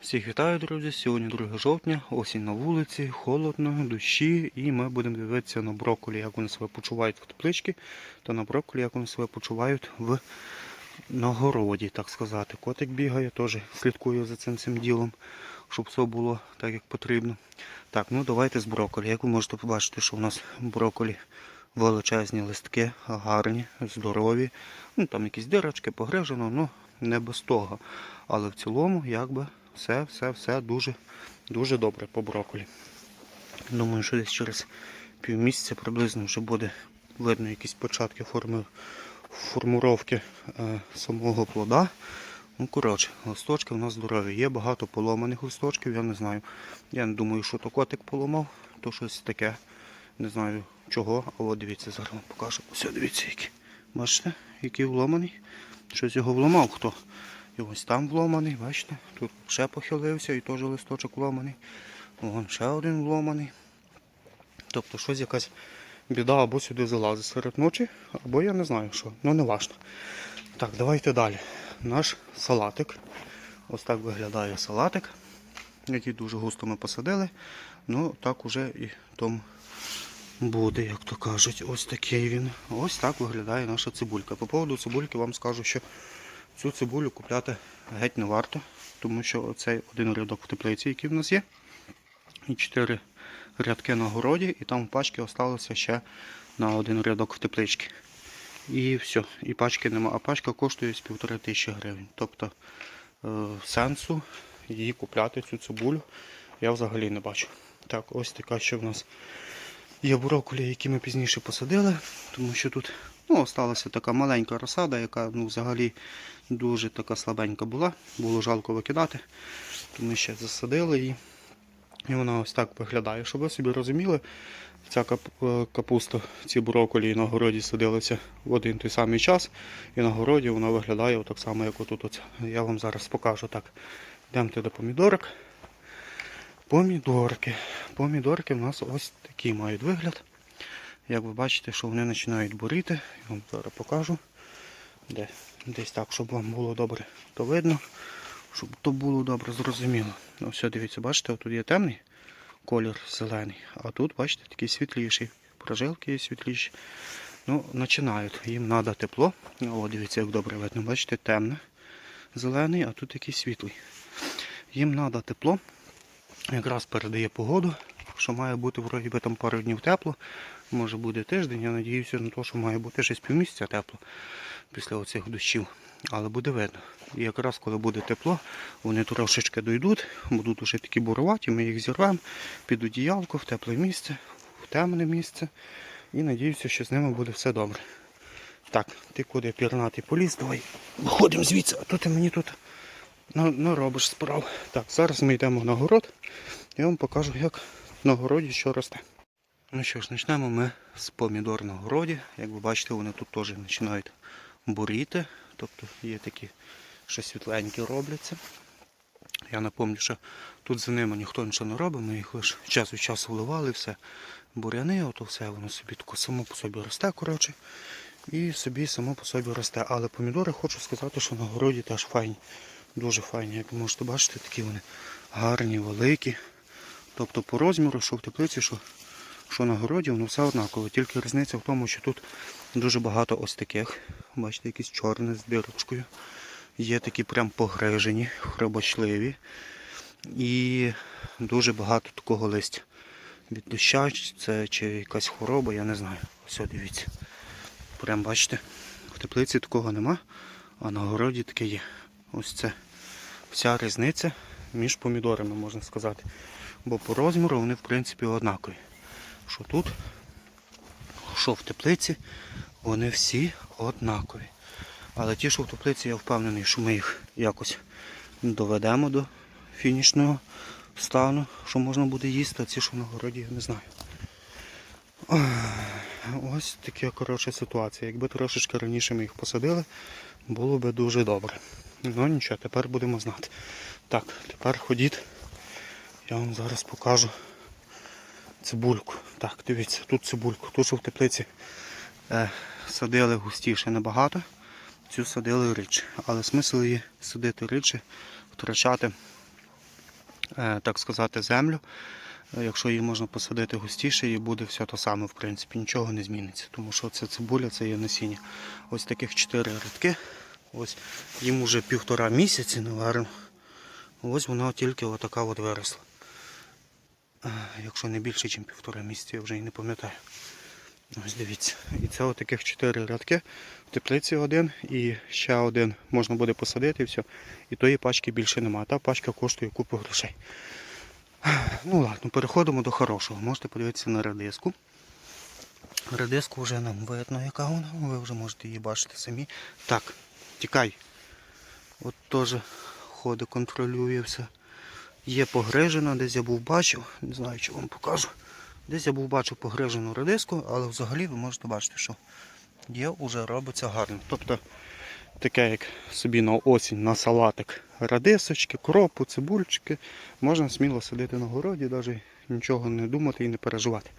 Всіх вітаю, друзі! Сьогодні 2 жовтня, осінь на вулиці, холодно, дощі, і ми будемо дивитися на брокколі, як вони себе почувають в тепличці, та на брокколі, як вони себе почувають в нагороді, так сказати. Котик бігає, теж слідкує за цим цим ділом, щоб все було так, як потрібно. Так, ну давайте з брокколі. Як ви можете побачити, що у нас брокколі величезні листки, гарні, здорові. Ну, там якісь дирочки погрижено, ну не без того. Але в цілому, якби все, все, все дуже, дуже добре по брокколі. Думаю, що десь через півмісяця приблизно вже буде видно якісь початки форми, формуровки е, самого плода. Ну, коротше, листочки в нас здорові. Є багато поломаних листочків, я не знаю. Я не думаю, що то котик поламав, то щось таке. Не знаю чого, а от дивіться, зараз вам покажу. Все, дивіться, який. Бачите, який вломаний. Щось його вломав хто. І ось там вломаний, бачите, тут ще похилився і теж листочок вломаний. Вон ще один вломаний. Тобто щось якась біда або сюди залазить серед ночі, або я не знаю що. Ну не важно. Так, давайте далі. Наш салатик. Ось так виглядає салатик, який дуже густо ми посадили. Ну так уже і тому буде, як то кажуть. Ось такий він. Ось так виглядає наша цибулька. По поводу цибульки вам скажу, що цю цибулю купляти геть не варто, тому що цей один рядок в теплиці, який в нас є, і чотири рядки на городі, і там пачки залишилося ще на один рядок в тепличці. І все, і пачки нема. А пачка коштує з півтори тисячі гривень. Тобто е, сенсу її купляти, цю цибулю, я взагалі не бачу. Так, ось така ще в нас є брокколі, які ми пізніше посадили, тому що тут ну, осталася така маленька розсада, яка ну, взагалі дуже така слабенька була. Було жалко викидати, тому ще засадили її. І вона ось так виглядає. Щоб ви собі розуміли, ця е, капуста, ці брокколі на городі садилися в один той самий час. І на городі вона виглядає так само, як отут. Оце. Я вам зараз покажу так. Йдемте до помідорок. Помідорки. Помідорки в нас ось такі мають вигляд. Як ви бачите, що вони починають буріти. Я вам зараз покажу. Де? Десь так, щоб вам було добре, то видно. Щоб то було добре зрозуміло. Ну, дивіться, бачите, тут є темний колір зелений, а тут, бачите, такий світліший. Прожилки світліші. Ну, починають. Їм треба тепло. О, дивіться, як добре видно. Бачите, темне, зелений, а тут такий світлий. Їм треба тепло. Якраз передає погоду, що має бути вроді би там пару днів тепло. Може буде тиждень. Я надіюся на те, що має бути з півмісяця тепло після оцих дощів. Але буде видно. І якраз коли буде тепло, вони трошечки дойдуть, будуть уже такі буруваті, ми їх зірвемо під одіялко в тепле місце, в темне місце. І надіюся, що з ними буде все добре. Так, ти куди пірнатий поліз, давай виходимо звідси, а то ти мені тут на- наробиш справ. Так, зараз ми йдемо на город. Я вам покажу, як на городі що росте. Ну що ж, почнемо ми з помідор на городі. Як ви бачите, вони тут теж починають буріти. Тобто є такі, що світленькі робляться. Я напомню, що тут за ними ніхто нічого не робить, ми їх лише час від часу вливали, все буряни, ото все воно собі тако само по собі росте, коротше. І собі само по собі росте. Але помідори хочу сказати, що на городі теж файні. Дуже файні. Як ви можете бачити, такі вони гарні, великі. Тобто по розміру, що в теплиці, що, що на городі, воно все однаково. Тільки різниця в тому, що тут дуже багато ось таких. Бачите, якісь чорні з дирочкою. Є такі прям погрижені, хробочливі. І дуже багато такого листя. Від доща, це чи якась хвороба, я не знаю. Все, дивіться. Прям бачите, в теплиці такого нема, а на городі таке є. Ось це вся різниця між помідорами, можна сказати. Бо по розміру вони в принципі однакові. Що тут, що в теплиці, вони всі однакові. Але ті, що в теплиці, я впевнений, що ми їх якось доведемо до фінішного стану, що можна буде їсти, а ці, що на городі, я не знаю. Ось така коротша ситуація. Якби трошечки раніше ми їх посадили, було би дуже добре. Ну нічого, тепер будемо знати. Так, тепер ходіть. Я вам зараз покажу цибульку. Так, дивіться, тут цибульку. Тут що в теплиці е, садили густіше набагато. Цю садили рідше. Але смисл її садити рідше, втрачати е, так сказати, землю. Е, Якщо її можна посадити густіше, і буде все те саме, в принципі, нічого не зміниться. Тому що це цибуля, це є насіння. Ось таких чотири рядки. Ось їм уже півтора місяці, наверно. Ось вона тільки отака от виросла. Якщо не більше, ніж півтора місяці, я вже і не пам'ятаю. Ось дивіться. І це отаких чотири рядки. В теплиці один і ще один можна буде посадити і все. І тої пачки більше немає. Та пачка коштує купу грошей. Ну ладно, переходимо до хорошого. Можете подивитися на редиску. Редиску вже нам видно, яка вона. Ви вже можете її бачити самі. Так, тікай. От теж ходить, контролює все. Є погрижена, десь я був бачив, не знаю, чи вам покажу. Десь я був бачив погрижену редиску, але взагалі ви можете бачити, що є вже робиться гарно. Тобто таке, як собі на осінь, на салатик радисочки, кропу, цибульчики, можна сміло садити на городі, навіть нічого не думати і не переживати.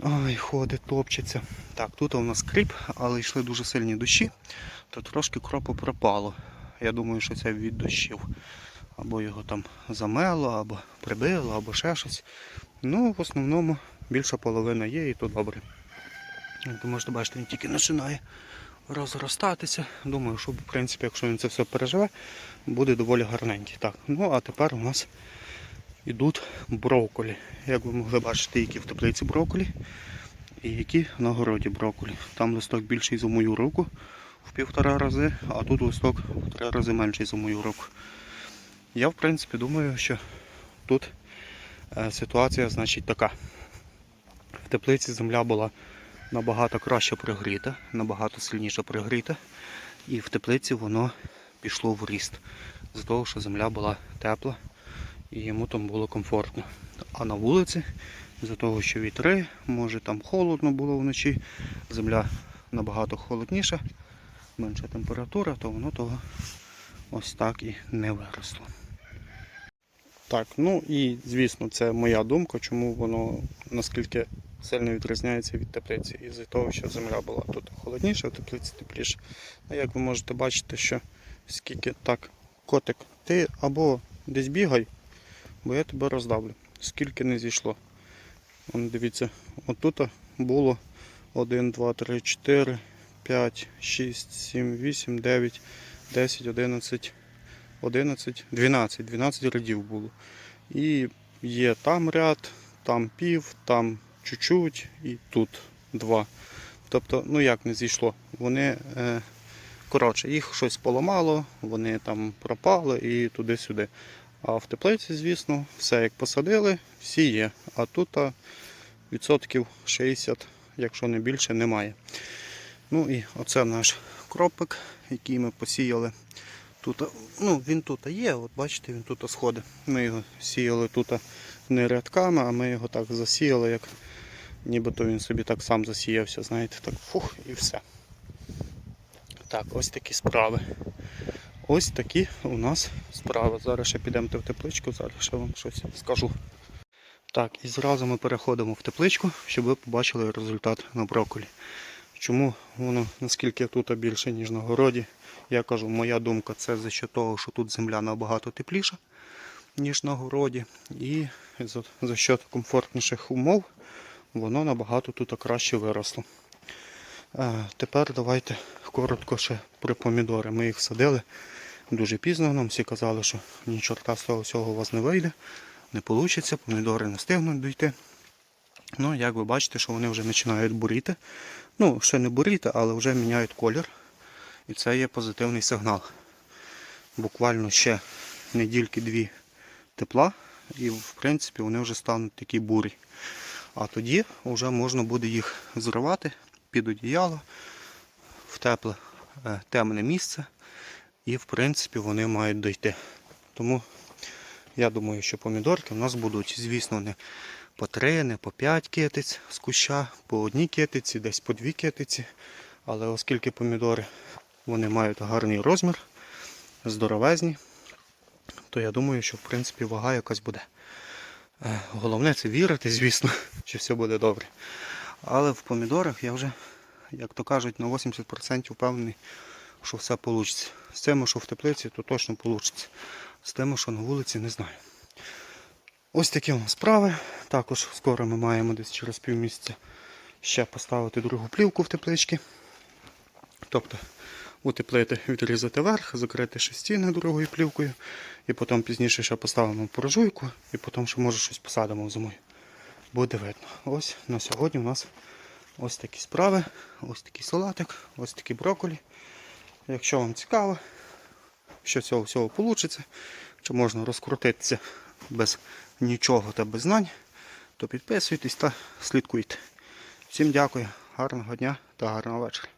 Ой, ходить, топчеться. Так, тут у нас кріп, але йшли дуже сильні дощі, то трошки кропу пропало. Я думаю, що це від дощів. Або його там замело, або прибило, або ще щось. Ну, в основному більша половина є і то добре. Як ви можете бачити, він тільки починає розростатися. Думаю, що в принципі, якщо він це все переживе, буде доволі гарненький. Так, ну а тепер у нас йдуть брокколі. Як ви могли бачити, які в теплиці брокколі і які на городі брокколі. Там листок більший за мою руку в півтора рази, а тут листок в три рази менший за мою руку. Я в принципі думаю, що тут е, ситуація значить така. В теплиці земля була набагато краще пригріта, набагато сильніше пригріта. І в теплиці воно пішло в ріст. З того, що земля була тепла і йому там було комфортно. А на вулиці, з-за того, що вітри, може там холодно було вночі, земля набагато холодніша, менша температура, то воно того ось так і не виросло. Так, ну і звісно, це моя думка, чому воно наскільки сильно відрізняється від теплиці. Із-за того, що земля була тут холодніша, в теплиці тепліше. А як ви можете бачити, що скільки так, котик, ти або десь бігай, бо я тебе роздавлю. Скільки не зійшло. Вон, дивіться, отут було 1, 2, 3, 4, 5, 6, 7, 8, 9, 10, 11, 11, 12, 12 рядів було. І є там ряд, там пів, там чуть-чуть і тут два. Тобто, ну як не зійшло. Вони, е, коротше, їх щось поламало, вони там пропали і туди-сюди. А в теплиці, звісно, все як посадили, всі є. А тут відсотків 60, якщо не більше, немає. Ну і оце наш кропик, який ми посіяли. Тут, ну, він тут є, от бачите, він тут сходить. Ми його сіяли тут не рядками, а ми його так засіяли, як нібито він собі так сам засіявся, знаєте, так фух і все. Так, ось такі справи. Ось такі у нас справи. Зараз ще підемо в тепличку, зараз ще вам щось скажу. Так, і зразу ми переходимо в тепличку, щоб ви побачили результат на брокколі. Чому воно наскільки тут більше, ніж на городі? Я кажу, моя думка це за що того, що тут земля набагато тепліша, ніж на городі. І за, за счет комфортніших умов воно набагато тут краще виросло. Е, тепер давайте коротко ще про помідори. Ми їх садили дуже пізно. Нам всі казали, що ні чорта з того всього у вас не вийде, не вийде, помідори не стигнуть дійти. Ну, як ви бачите, що вони вже починають буріти. Ну, ще не буріти, але вже міняють колір. І це є позитивний сигнал. Буквально ще недільки-дві тепла, і в принципі вони вже стануть такі бурі. А тоді вже можна буде їх зривати під одіяло в тепле е, темне місце. І в принципі вони мають дойти. Тому я думаю, що помідорки у нас будуть, звісно, не по три, не по п'ять китиць з куща, по одній китиці, десь по дві китиці. Але оскільки помідори вони мають гарний розмір, здоровезні, то я думаю, що в принципі вага якась буде. Е, Головне це вірити, звісно, що все буде добре. Але в помідорах я вже, як то кажуть, на 80% впевнений, що все вийде. З тим, що в теплиці, то точно вийде. З тим, що на вулиці, не знаю. Ось такі нас справи. Також скоро ми маємо десь через півмісяця ще поставити другу плівку в тепличці. Тобто утеплити, відрізати верх, закрити ще стіни другою плівкою, і потім пізніше ще поставимо буржуйку, і потім ще може щось посадимо зимою. Буде видно. Ось на сьогодні у нас ось такі справи, ось такий салатик, ось такі брокколі. Якщо вам цікаво, що цього всього вийде, чи можна розкрутитися без нічого та без знань, то підписуйтесь та слідкуйте. Всім дякую, гарного дня та гарного вечора.